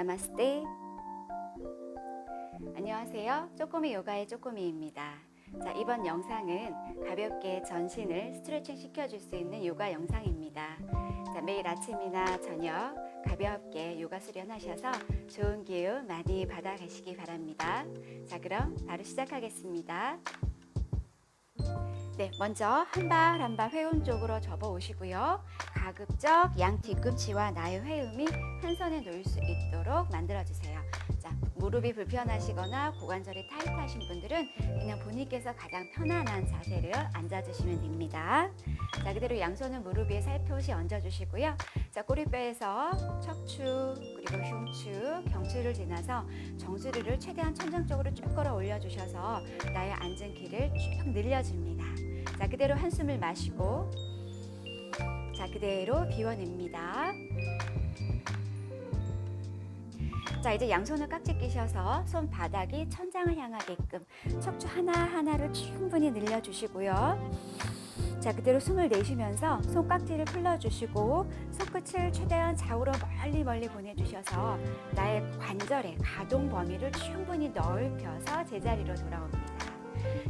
나마스테. 안녕하세요. 쪼꼬미 요가의 쪼꼬미입니다. 자, 이번 영상은 가볍게 전신을 스트레칭 시켜줄 수 있는 요가 영상입니다. 자, 매일 아침이나 저녁 가볍게 요가 수련하셔서 좋은 기운 많이 받아 가시기 바랍니다. 자, 그럼 바로 시작하겠습니다. 네, 먼저 한 발 한 발 회음 쪽으로 접어 오시고요. 가급적 양 뒤꿈치와 나의 회음이 한 선에 놓일 수 있도록 만들어 주세요. 자, 무릎이 불편하시거나 고관절이 타이트하신 분들은 그냥 본인께서 가장 편안한 자세를 앉아 주시면 됩니다. 자, 그대로 양손은 무릎 위에 살포시 얹어 주시고요. 자, 꼬리뼈에서 척추 그리고 흉추, 경추를 지나서 정수리를 최대한 천장 쪽으로 쭉 끌어 올려 주셔서 나의 앉은 길을 쭉 늘려줍니다. 자, 그대로 한숨을 마시고 자, 그대로 비워냅니다. 자, 이제 양손을 깍지 끼셔서 손바닥이 천장을 향하게끔 척추 하나하나를 충분히 늘려주시고요. 자, 그대로 숨을 내쉬면서 손깍지를 풀어주시고 손끝을 최대한 좌우로 멀리 멀리 보내주셔서 나의 관절의 가동 범위를 충분히 넓혀서 제자리로 돌아옵니다.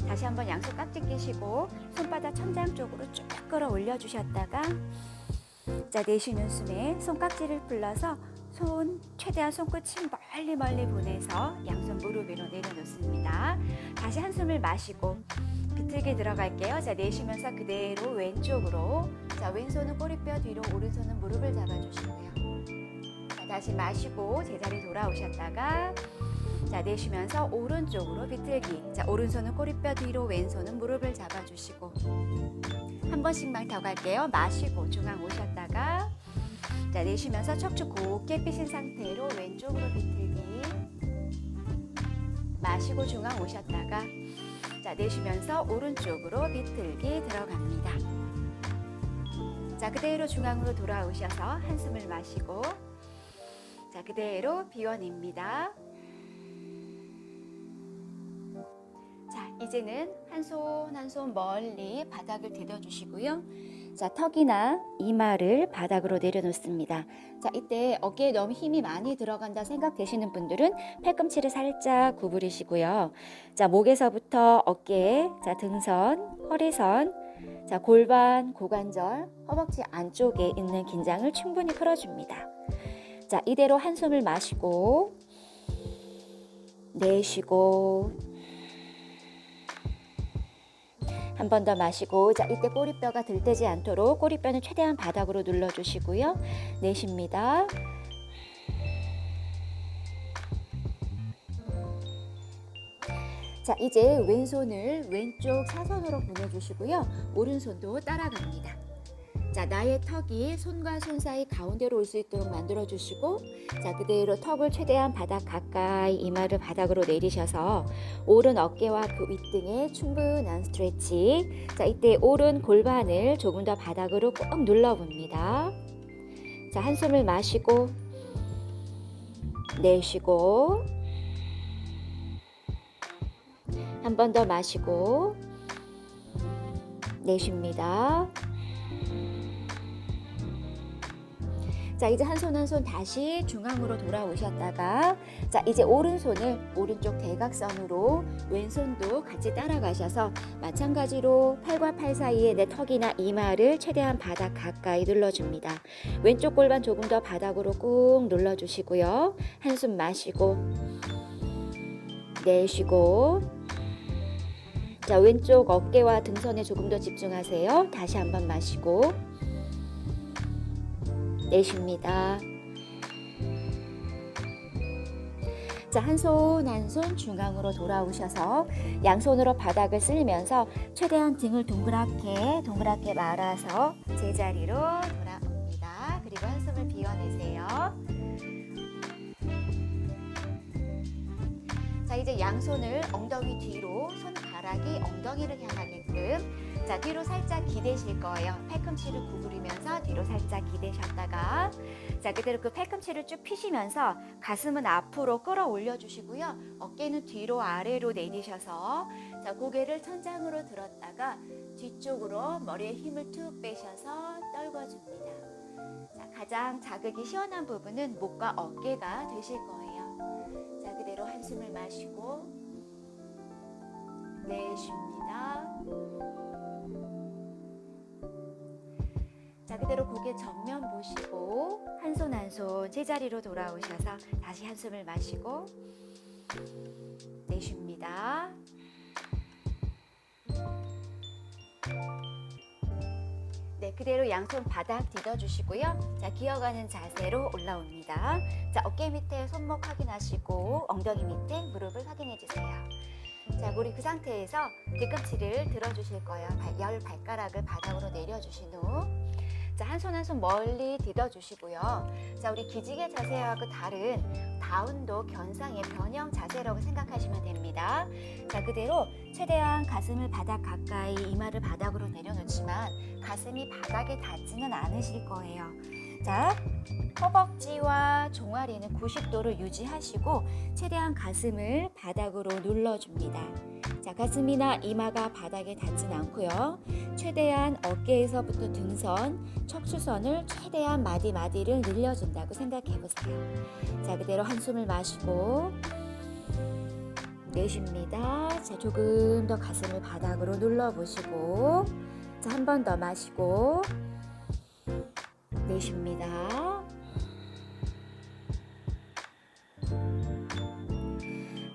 다시 한번 양손 깍지 끼시고 손바닥 천장 쪽으로 쭉 끌어 올려 주셨다가 자 내쉬는 숨에 손깍지를 풀러서 손 최대한 손끝을 멀리 멀리 보내서 양손 무릎 위로 내려놓습니다. 다시 한숨을 마시고 비틀기 들어갈게요. 자 내쉬면서 그대로 왼쪽으로 자 왼손은 꼬리뼈 뒤로 오른손은 무릎을 잡아주시고요. 자 다시 마시고 제자리 돌아오셨다가 자 내쉬면서 오른쪽으로 비틀기. 자 오른손은 꼬리뼈 뒤로 왼손은 무릎을 잡아주시고. 한 번씩만 더 갈게요. 마시고 중앙 오셨다가. 자 내쉬면서 척추 곧게 삐신 상태로 왼쪽으로 비틀기. 마시고 중앙 오셨다가. 자 내쉬면서 오른쪽으로 비틀기 들어갑니다. 자 그대로 중앙으로 돌아오셔서 한숨을 마시고. 자 그대로 비워냅니다 이제는 한 손 한 손 멀리 바닥을 디뎌주시고요. 자, 턱이나 이마를 바닥으로 내려놓습니다. 자, 이때 어깨에 너무 힘이 많이 들어간다 생각되시는 분들은 팔꿈치를 살짝 구부리시고요. 자, 목에서부터 어깨, 자, 등선, 허리선, 자, 골반, 고관절, 허벅지 안쪽에 있는 긴장을 충분히 풀어줍니다. 자, 이대로 한숨을 마시고, 내쉬고, 한 번 더 마시고 자 이때 꼬리뼈가 들뜨지 않도록 꼬리뼈는 최대한 바닥으로 눌러주시고요. 내쉽니다. 자 이제 왼손을 왼쪽 사선으로 보내주시고요. 오른손도 따라갑니다 자 나의 턱이 손과 손 사이 가운데로 올 수 있도록 만들어 주시고 자 그대로 턱을 최대한 바닥 가까이 이마를 바닥으로 내리셔서 오른 어깨와 그 윗등에 충분한 스트레치 자 이때 오른 골반을 조금 더 바닥으로 꼭 눌러 봅니다. 자 한숨을 마시고 내쉬고 한 번 더 마시고 내쉽니다 자 이제 한 손 한 손 다시 중앙으로 돌아오셨다가 자 이제 오른손을 오른쪽 대각선으로 왼손도 같이 따라가셔서 마찬가지로 팔과 팔 사이에 내 턱이나 이마를 최대한 바닥 가까이 눌러줍니다. 왼쪽 골반 조금 더 바닥으로 꾹 눌러주시고요. 한숨 마시고 내쉬고. 자 왼쪽 어깨와 등선에 조금 더 집중하세요. 다시 한번 마시고 내쉽니다. 자, 한 손 한 손 중앙으로 돌아오셔서 양손으로 바닥을 쓸면서 최대한 등을 동그랗게 동그랗게 말아서 제자리로 돌아옵니다. 그리고 한숨을 비워내세요. 자, 이제 양손을 엉덩이 뒤로 손가락이 엉덩이를 향하게끔 자, 뒤로 살짝 기대실 거예요. 팔꿈치를 구부리면서 뒤로 살짝 기대셨다가 자, 그대로 그 팔꿈치를 쭉 피시면서 가슴은 앞으로 끌어올려 주시고요. 어깨는 뒤로 아래로 내리셔서 자, 고개를 천장으로 들었다가 뒤쪽으로 머리에 힘을 툭 빼셔서 떨궈 줍니다. 자, 자, 가장 자극이 시원한 부분은 목과 어깨가 되실 거예요. 자, 그대로 한숨을 마시고 내쉽니다. 자, 그대로 고개 정면 보시고 한 손 한 손 제자리로 돌아오셔서 다시 한숨을 마시고 내쉽니다. 네, 그대로 양손 바닥 디뎌주시고요. 자, 기어가는 자세로 올라옵니다. 자, 어깨 밑에 손목 확인하시고 엉덩이 밑에 무릎을 확인해 주세요. 자, 우리 그 상태에서 뒤꿈치를 들어주실 거예요. 발, 열 발가락을 바닥으로 내려주신 후. 자, 한 손 한 손 멀리 디뎌주시고요. 자, 우리 기지개 자세하고 다른 다운도 견상의 변형 자세라고 생각하시면 됩니다. 자, 그대로 최대한 가슴을 바닥 가까이 이마를 바닥으로 내려놓지만 가슴이 바닥에 닿지는 않으실 거예요. 자, 허벅지와 종아리는 90도를 유지하시고 최대한 가슴을 바닥으로 눌러줍니다. 자, 가슴이나 이마가 바닥에 닿진 않고요. 최대한 어깨에서부터 등선, 척추선을 최대한 마디 마디를 늘려준다고 생각해 보세요. 자, 그대로 한숨을 마시고 내쉽니다. 자, 조금 더 가슴을 바닥으로 눌러보시고, 자, 한 번 더 마시고, 내쉽니다.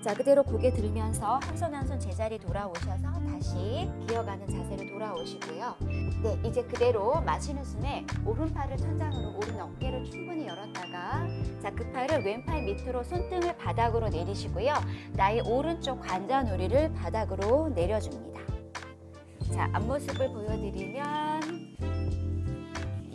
자, 그대로 고개 들면서 한 손 한 손 제자리 돌아오셔서 다시 기어가는 자세로 돌아오시고요. 네, 이제 그대로 마시는 숨에 오른팔을 천장으로 오른 어깨를 충분히 열었다가 자, 그 팔을 왼팔 밑으로 손등을 바닥으로 내리시고요. 나의 오른쪽 관자놀이를 바닥으로 내려줍니다. 자, 앞모습을 보여드리면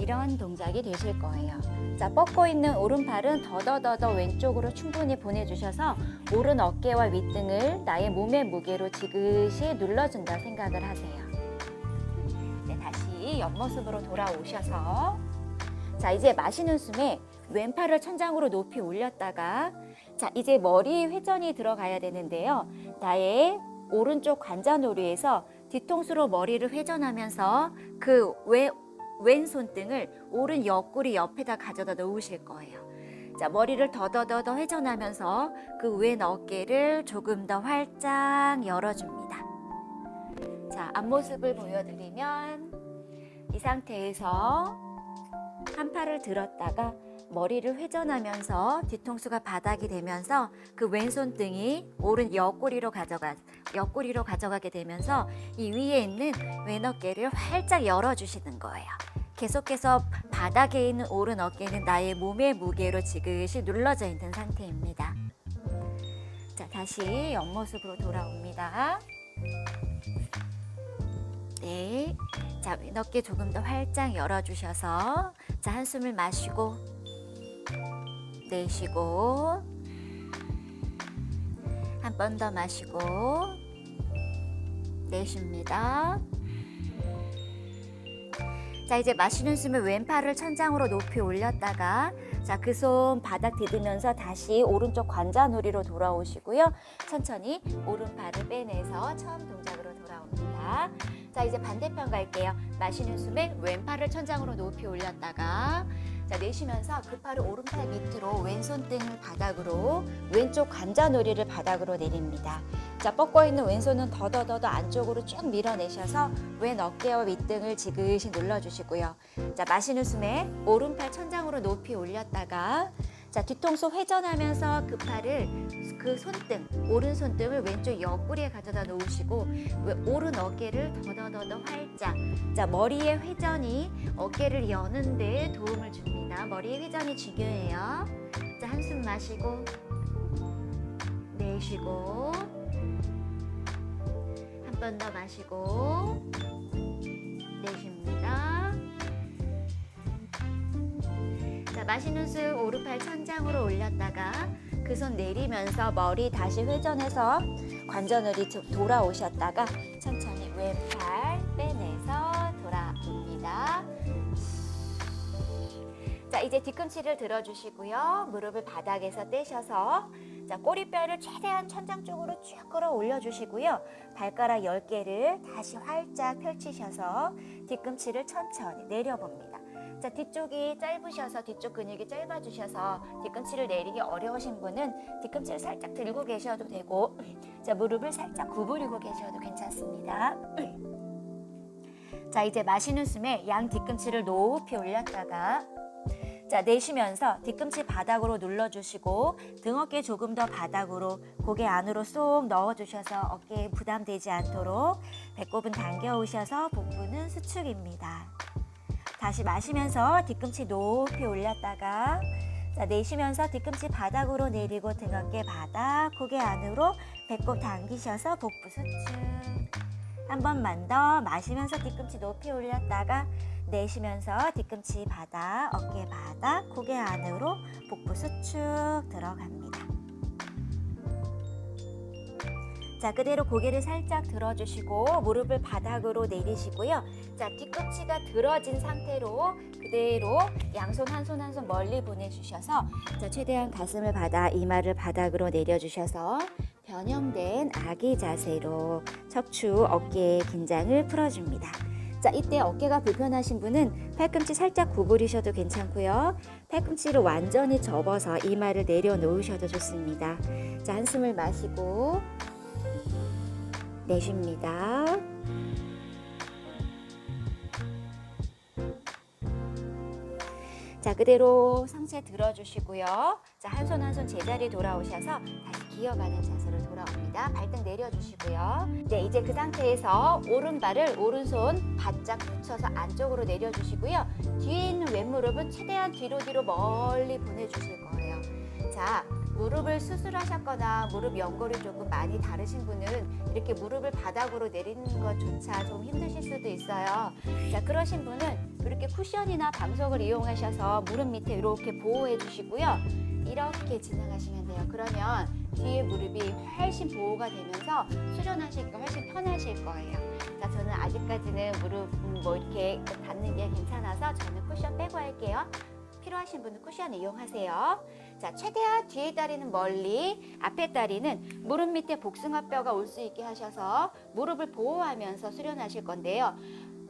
이런 동작이 되실 거예요. 자, 뻗고 있는 오른팔은 더더더더 왼쪽으로 충분히 보내주셔서 오른 어깨와 윗등을 나의 몸의 무게로 지그시 눌러준다 생각을 하세요. 네, 다시 옆모습으로 돌아오셔서 자, 이제 마시는 숨에 왼팔을 천장으로 높이 올렸다가 자, 이제 머리 회전이 들어가야 되는데요. 나의 오른쪽 관자놀이에서 뒤통수로 머리를 회전하면서 그 왼, 왼손등을 오른 옆구리 옆에다 가져다 놓으실 거예요. 자, 머리를 더더더더 회전하면서 그 왼 어깨를 조금 더 활짝 열어줍니다. 자, 앞모습을 보여드리면 이 상태에서 한 팔을 들었다가 머리를 회전하면서 뒤통수가 바닥이 되면서 그 왼손등이 오른 옆구리로 가져가 옆구리로 가져가게 되면서 이 위에 있는 왼 어깨를 활짝 열어 주시는 거예요. 계속해서 바닥에 있는 오른 어깨는 나의 몸의 무게로 지그시 눌러져 있는 상태입니다. 자, 다시 옆모습으로 돌아옵니다. 네. 자, 왼 어깨 조금 더 활짝 열어주셔서 자, 한숨을 마시고 내쉬고 한 번 더 마시고 내쉽니다. 자, 이제 마시는 숨에 왼팔을 천장으로 높이 올렸다가 자, 그 손 바닥 디디면서 다시 오른쪽 관자놀이로 돌아오시고요. 천천히 오른팔을 빼내서 처음 동작으로 돌아옵니다. 자, 이제 반대편 갈게요. 마시는 숨에 왼팔을 천장으로 높이 올렸다가 자, 내쉬면서 그 팔을 오른팔 밑으로 왼손 등을 바닥으로 왼쪽 관자놀이를 바닥으로 내립니다. 자, 뻗고 있는 왼손은 더더더더 안쪽으로 쭉 밀어내셔서 왼 어깨와 윗등을 지그시 눌러주시고요. 자, 마시는 숨에 오른팔 천장으로 높이 올렸다가 자, 뒤통수 회전하면서 그 팔을 그 손등, 오른 손등을 왼쪽 옆구리에 가져다 놓으시고 왜- 오른 어깨를 더더더더 활짝. 자, 머리의 회전이 어깨를 여는 데 도움을 줍니다. 머리의 회전이 중요해요. 자, 한숨 마시고 내쉬고 한 번 더 마시고 내쉽니다. 자, 마시는 숨 오른팔 천장으로 올렸다가 그 손 내리면서 머리 다시 회전해서 관전으로 돌아오셨다가 천천히 왼팔 빼내서 돌아옵니다. 자, 이제 뒤꿈치를 들어주시고요. 무릎을 바닥에서 떼셔서 자, 꼬리뼈를 최대한 천장 쪽으로 쭉 끌어올려 주시고요. 발가락 10개를 다시 활짝 펼치셔서 뒤꿈치를 천천히 내려봅니다. 자, 뒤쪽이 짧으셔서 뒤쪽 근육이 짧아주셔서 뒤꿈치를 내리기 어려우신 분은 뒤꿈치를 살짝 들고 계셔도 되고 자, 무릎을 살짝 구부리고 계셔도 괜찮습니다. 자, 이제 마시는 숨에 양 뒤꿈치를 높이 올렸다가 자, 내쉬면서 뒤꿈치 바닥으로 눌러주시고 등 어깨 조금 더 바닥으로 고개 안으로 쏙 넣어주셔서 어깨에 부담되지 않도록 배꼽은 당겨 오셔서 복부는 수축입니다. 다시 마시면서 뒤꿈치 높이 올렸다가 자, 내쉬면서 뒤꿈치 바닥으로 내리고 등 어깨 바닥, 고개 안으로 배꼽 당기셔서 복부 수축. 한 번만 더 마시면서 뒤꿈치 높이 올렸다가 내쉬면서 뒤꿈치 바닥, 어깨 바닥, 고개 안으로 복부 수축 들어갑니다. 자, 그대로 고개를 살짝 들어주시고 무릎을 바닥으로 내리시고요. 자, 뒤꿈치가 들어진 상태로 그대로 양손 한 손 한 손 멀리 보내주셔서 자, 최대한 가슴을 받아 이마를 바닥으로 내려주셔서 변형된 아기 자세로 척추, 어깨의 긴장을 풀어줍니다. 자, 이때 어깨가 불편하신 분은 팔꿈치 살짝 구부리셔도 괜찮고요. 팔꿈치를 완전히 접어서 이마를 내려놓으셔도 좋습니다. 자, 한숨을 마시고 내쉽니다. 자, 그대로 상체 들어주시고요. 자, 한 손 한 손 제자리 돌아오셔서 다시 기어가는 자세로 돌아옵니다. 발등 내려주시고요. 네, 이제 그 상태에서 오른발을 오른손 바짝 붙여서 안쪽으로 내려주시고요. 뒤에 있는 왼무릎은 최대한 뒤로 뒤로 멀리 보내주실 거예요. 자, 무릎을 수술하셨거나 무릎 연골이 조금 많이 다르신 분은 이렇게 무릎을 바닥으로 내리는 것조차 좀 힘드실 수도 있어요. 자, 그러신 분은 이렇게 쿠션이나 방석을 이용하셔서 무릎 밑에 이렇게 보호해 주시고요. 이렇게 진행하시면 돼요. 그러면 뒤에 무릎이 훨씬 보호가 되면서 수련하시기가 훨씬 편하실 거예요. 자, 저는 아직까지는 무릎 음, 뭐 이렇게 닿는 게 괜찮아서 저는 쿠션 빼고 할게요. 필요하신 분은 쿠션 이용하세요. 자, 최대한 뒤에 다리는 멀리, 앞에 다리는 무릎 밑에 복숭아뼈가 올 수 있게 하셔서 무릎을 보호하면서 수련하실 건데요.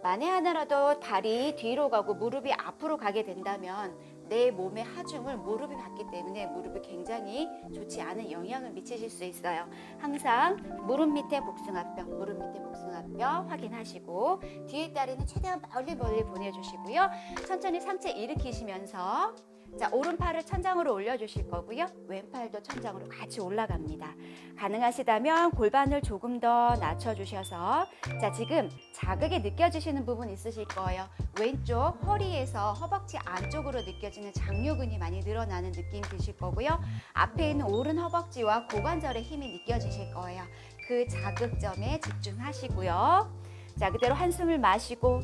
만에 하나라도 다리 뒤로 가고 무릎이 앞으로 가게 된다면 내 몸의 하중을 무릎이 받기 때문에 무릎이 굉장히 좋지 않은 영향을 미치실 수 있어요. 항상 무릎 밑에 복숭아뼈, 무릎 밑에 복숭아뼈 확인하시고 뒤에 다리는 최대한 멀리 멀리 보내주시고요. 천천히 상체 일으키시면서 자, 오른팔을 천장으로 올려주실 거고요. 왼팔도 천장으로 같이 올라갑니다. 가능하시다면 골반을 조금 더 낮춰주셔서 자, 지금 자극이 느껴지시는 부분 있으실 거예요. 왼쪽 허리에서 허벅지 안쪽으로 느껴지는 장요근이 많이 늘어나는 느낌 드실 거고요. 앞에 있는 오른 허벅지와 고관절의 힘이 느껴지실 거예요. 그 자극점에 집중하시고요. 자, 그대로 한숨을 마시고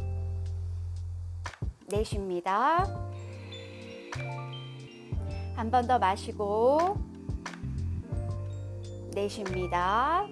내쉽니다. 한 번 더 마시고 내쉽니다.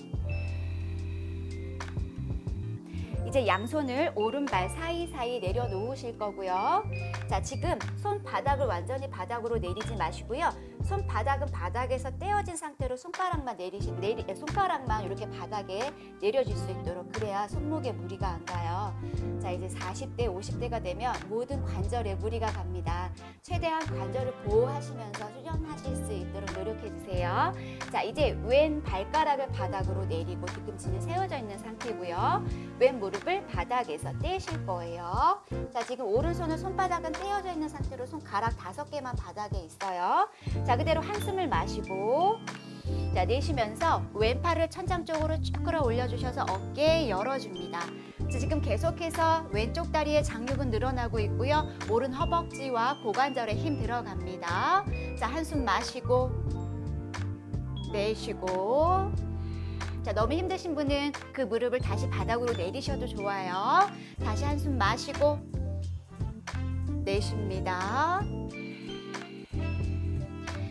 이제 양손을 오른발 사이사이 내려놓으실 거고요. 자, 지금 손바닥을 완전히 바닥으로 내리지 마시고요. 손바닥은 바닥에서 떼어진 상태로 손가락만 내리시, 내리, 손가락만 이렇게 바닥에 내려질 수 있도록 그래야 손목에 무리가 안 가요. 자, 이제 40대, 50대가 되면 모든 관절에 무리가 갑니다. 최대한 관절을 보호하시면서 수련하실 수 있도록 노력해 주세요. 자, 이제 왼 발가락을 바닥으로 내리고 뒤꿈치는 세워져 있는 상태고요. 왼 무릎 을 바닥에서 떼실 거예요. 자, 지금 오른손은 손바닥은 떼어져 있는 상태로 손가락 다섯 개만 바닥에 있어요. 자, 그대로 한숨을 마시고 자, 내쉬면서 왼팔을 천장 쪽으로 쭉 끌어 올려 주셔서 어깨 열어 줍니다. 자, 지금 계속해서 왼쪽 다리의 장육은 늘어나고 있고요. 오른 허벅지와 고관절에 힘 들어갑니다. 자, 한숨 마시고 내쉬고 자, 너무 힘드신 분은 그 무릎을 다시 바닥으로 내리셔도 좋아요. 다시 한숨 마시고 내쉽니다.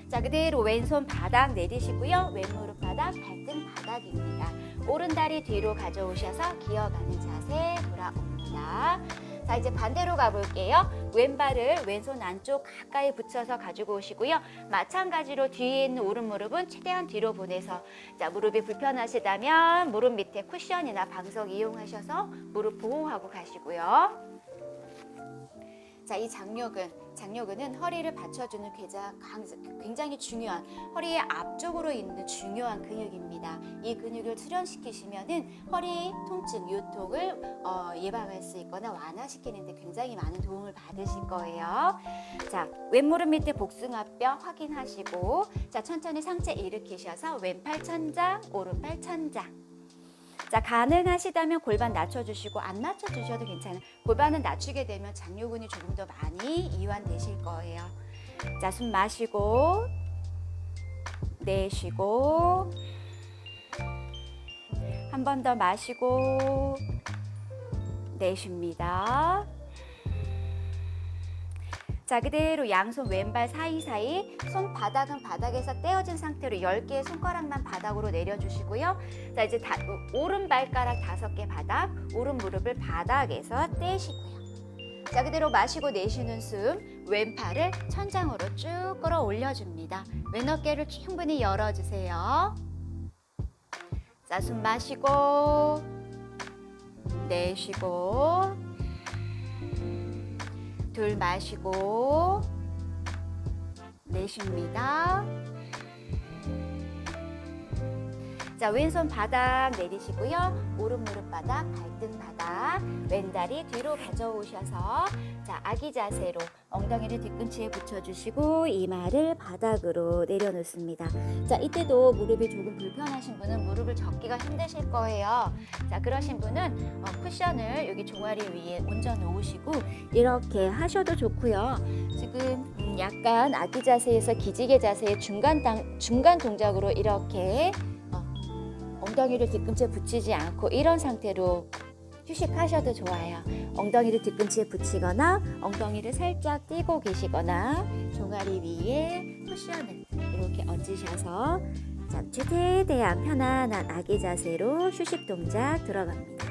자, 그대로 왼손 바닥 내리시고요. 왼무릎 바닥, 발등 바닥입니다. 오른 다리 뒤로 가져오셔서 기어가는 자세 돌아옵니다. 자, 이제 반대로 가볼게요. 왼발을 왼손 안쪽 가까이 붙여서 가지고 오시고요. 마찬가지로 뒤에 있는 오른 무릎은 최대한 뒤로 보내서 자, 무릎이 불편하시다면 무릎 밑에 쿠션이나 방석 이용하셔서 무릎 보호하고 가시고요. 자, 이 장요근, 장요근은 허리를 받쳐주는 굉장히, 중요한 허리의 앞쪽으로 있는 중요한 근육입니다. 이 근육을 수련시키시면은 허리 통증, 요통을 어, 예방할 수 있거나 완화시키는데 굉장히 많은 도움을 받으실 거예요. 자, 왼무릎 밑에 복숭아뼈 확인하시고, 자, 천천히 상체 일으키셔서 왼팔 천장, 오른팔 천장. 자, 가능하시다면 골반 낮춰주시고 안 낮춰주셔도 괜찮아요. 골반은 낮추게 되면 장요근이 조금 더 많이 이완되실 거예요. 자, 숨 마시고 내쉬고 한 번 더 마시고 내쉽니다. 자, 그대로 양손 왼발 사이사이 손바닥은 바닥에서 떼어진 상태로 10개의 손가락만 바닥으로 내려주시고요. 자, 이제 다, 오른발가락 5개 바닥, 오른 무릎을 바닥에서 떼시고요. 자, 그대로 마시고 내쉬는 숨, 왼팔을 천장으로 쭉 끌어 올려줍니다. 왼 어깨를 충분히 열어주세요. 자, 숨 마시고, 내쉬고, 둘 마시고 내쉽니다. 자, 왼손 바닥 내리시고요. 오른 무릎 바닥, 발등 바닥, 왼다리 뒤로 가져오셔서 자, 아기 자세로 엉덩이를 뒤꿈치에 붙여주시고 이마를 바닥으로 내려놓습니다. 자, 이때도 무릎이 조금 불편하신 분은 무릎을 접기가 힘드실 거예요. 자, 그러신 분은 어, 쿠션을 여기 종아리 위에 얹어 놓으시고 이렇게 하셔도 좋고요. 지금 음, 약간 아기 자세에서 기지개 자세의 중간 당, 중간 동작으로 이렇게 어, 엉덩이를 뒤꿈치에 붙이지 않고 이런 상태로 휴식하셔도 좋아요. 엉덩이를 뒤꿈치에 붙이거나 엉덩이를 살짝 띄고 계시거나 종아리 위에 쿠션을 이렇게 얹으셔서 자, 최대한 편안한 아기 자세로 휴식 동작 들어갑니다.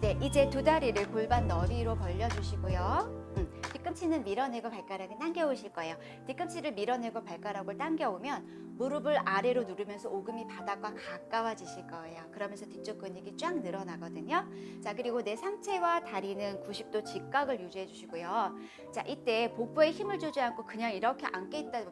네, 이제 두 다리를 골반 너비로 벌려주시고요. 음, 뒤꿈치는 밀어내고 발가락을 당겨오실 거예요. 뒤꿈치를 밀어내고 발가락을 당겨오면 무릎을 아래로 누르면서 오금이 바닥과 가까워지실 거예요. 그러면서 뒤쪽 근육이 쫙 늘어나거든요. 자, 그리고 내 상체와 다리는 90도 직각을 유지해 주시고요. 자, 이때 복부에 힘을 주지 않고 그냥 이렇게 앉게 있다,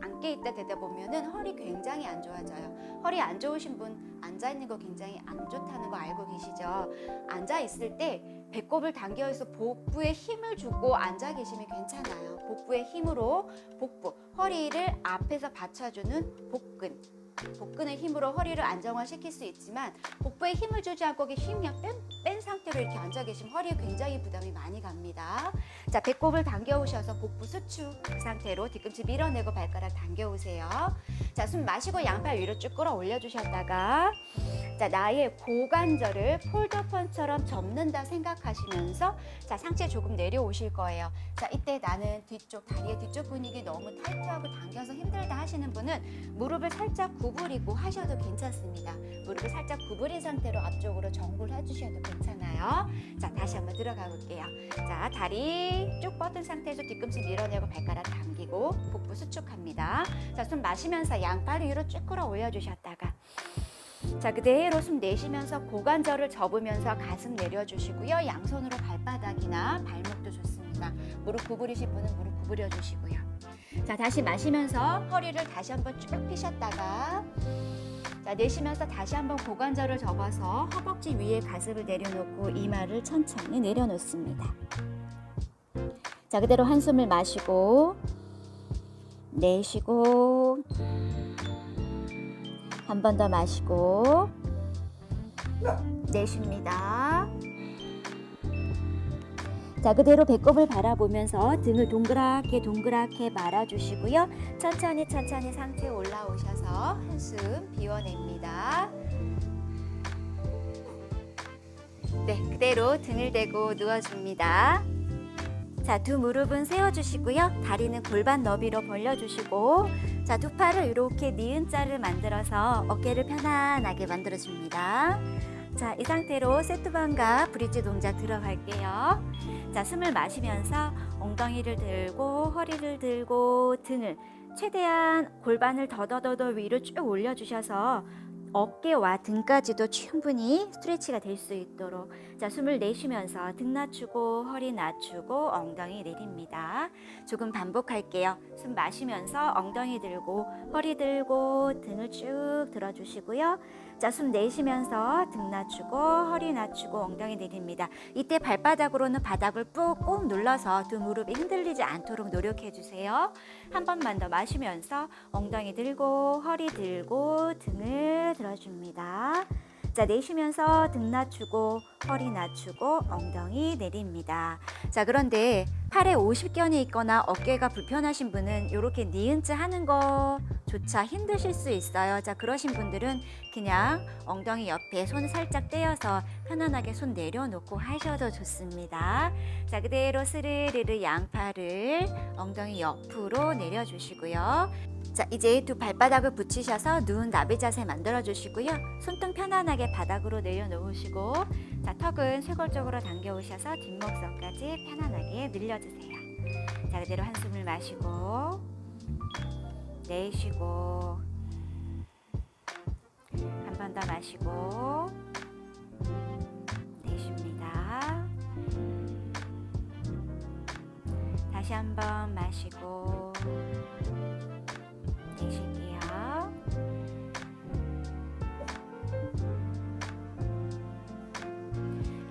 앉게 있다 되다 보면은 허리 굉장히 안 좋아져요. 허리 안 좋으신 분 앉아 있는 거 굉장히 안 좋다는 거 알고 계시죠? 앉아 있을 때 배꼽을 당겨서 복부에 힘을 주고 앉아 계시면 괜찮아요. 복부의 힘으로 복부, 허리를 앞에서 받쳐주는 복근. 복근의 힘으로 허리를 안정화시킬 수 있지만 복부에 힘을 주지 않고 힘 그냥 뺀, 뺀 상태로 이렇게 앉아 계시면 허리에 굉장히 부담이 많이 갑니다. 자, 배꼽을 당겨 오셔서 복부 수축 그 상태로 뒤꿈치 밀어내고 발가락 당겨 오세요. 자, 숨 마시고 양팔 위로 쭉 끌어 올려 주셨다가 자, 나의 고관절을 폴더펀처럼 접는다 생각하시면서 자, 상체 조금 내려오실 거예요. 자, 이때 나는 뒤쪽 다리의 뒤쪽 근육이 너무 타이트하고 당겨서 힘들다 하시는 분은 무릎을 살짝 구부리고 하셔도 괜찮습니다. 무릎을 살짝 구부린 상태로 앞쪽으로 정굴 해주셔도 괜찮아요. 자, 다시 한번 들어가 볼게요. 자, 다리 쭉 뻗은 상태에서 뒤꿈치 밀어내고 발가락 당기고 복부 수축합니다. 자, 숨 마시면서 양팔 위로 쭉 끌어 올려주셨다가 자, 그대로 숨 내쉬면서 고관절을 접으면서 가슴 내려주시고요. 양손으로 발바닥이나 발목도 좋습니다. 무릎 구부리실 분은 무릎 구부려 주시고요. 자, 다시 마시면서 허리를 다시 한번 쭉 펴셨다가 자, 내쉬면서 다시 한번 고관절을 접어서 허벅지 위에 가슴을 내려놓고 이마를 천천히 내려놓습니다. 자, 그대로 한숨을 마시고 내쉬고 한 번 더 마시고 내쉽니다. 자, 그대로 배꼽을 바라보면서 등을 동그랗게 동그랗게 말아주시고요. 천천히 천천히 상태에 올라오셔서 한숨 비워냅니다. 네, 그대로 등을 대고 누워줍니다. 자, 두 무릎은 세워주시고요. 다리는 골반 너비로 벌려주시고, 자, 두 팔을 이렇게 니은 자를 만들어서 어깨를 편안하게 만들어줍니다. 자, 이 상태로 세트반과 브릿지 동작 들어갈게요. 자, 숨을 마시면서 엉덩이를 들고 허리를 들고 등을 최대한 골반을 더더더더 위로 쭉 올려주셔서 어깨와 등까지도 충분히 스트레치가 될 수 있도록 자 숨을 내쉬면서 등 낮추고 허리 낮추고 엉덩이 내립니다. 조금 반복할게요. 숨 마시면서 엉덩이 들고 허리 들고 등을 쭉 들어주시고요. 자 숨 내쉬면서 등 낮추고 허리 낮추고 엉덩이 내립니다. 이때 발바닥으로는 바닥을 꾹꾹 눌러서 두 무릎이 흔들리지 않도록 노력해 주세요. 한 번만 더 마시면서 엉덩이 들고 허리 들고 등을 들어줍니다. 자 내쉬면서 등 낮추고 허리 낮추고 엉덩이 내립니다. 자 그런데 팔에 50견이 있거나 어깨가 불편하신 분은 이렇게 니은자 하는 거조차 힘드실 수 있어요. 자 그러신 분들은 그냥 엉덩이 옆에 손 살짝 떼어서 편안하게 손 내려놓고 하셔도 좋습니다. 자 그대로 스르르르 양팔을 엉덩이 옆으로 내려주시고요. 자 이제 두 발바닥을 붙이셔서 누운 나비 자세 만들어 주시고요. 손등 편안하게 바닥으로 내려놓으시고 자 턱은 쇄골 쪽으로 당겨 오셔서 뒷목선까지 편안하게 늘려주세요. 자 그대로 한숨을 마시고 내쉬고 한 번 더 마시고 내쉽니다. 다시 한 번 마시고 내쉴게요.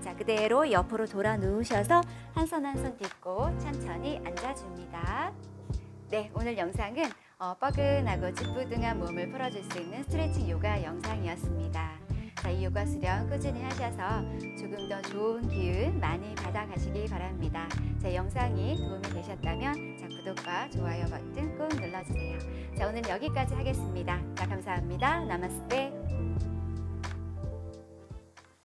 자, 그대로 옆으로 돌아 누우셔서 한 손 한 손 딛고 천천히 앉아줍니다. 네, 오늘 영상은 어, 뻐근하고 찌뿌둥한 몸을 풀어줄 수 있는 스트레칭 요가 영상이었습니다. 자, 이 요가 수련 꾸준히 하셔서 조금 더 좋은 기운 많이 받아가시기 바랍니다. 자, 영상이 도움이 되셨다면 자, 구독과 좋아요 버튼 꾹 눌러주세요. 자, 오늘 여기까지 하겠습니다. 자, 감사합니다. 나마스테.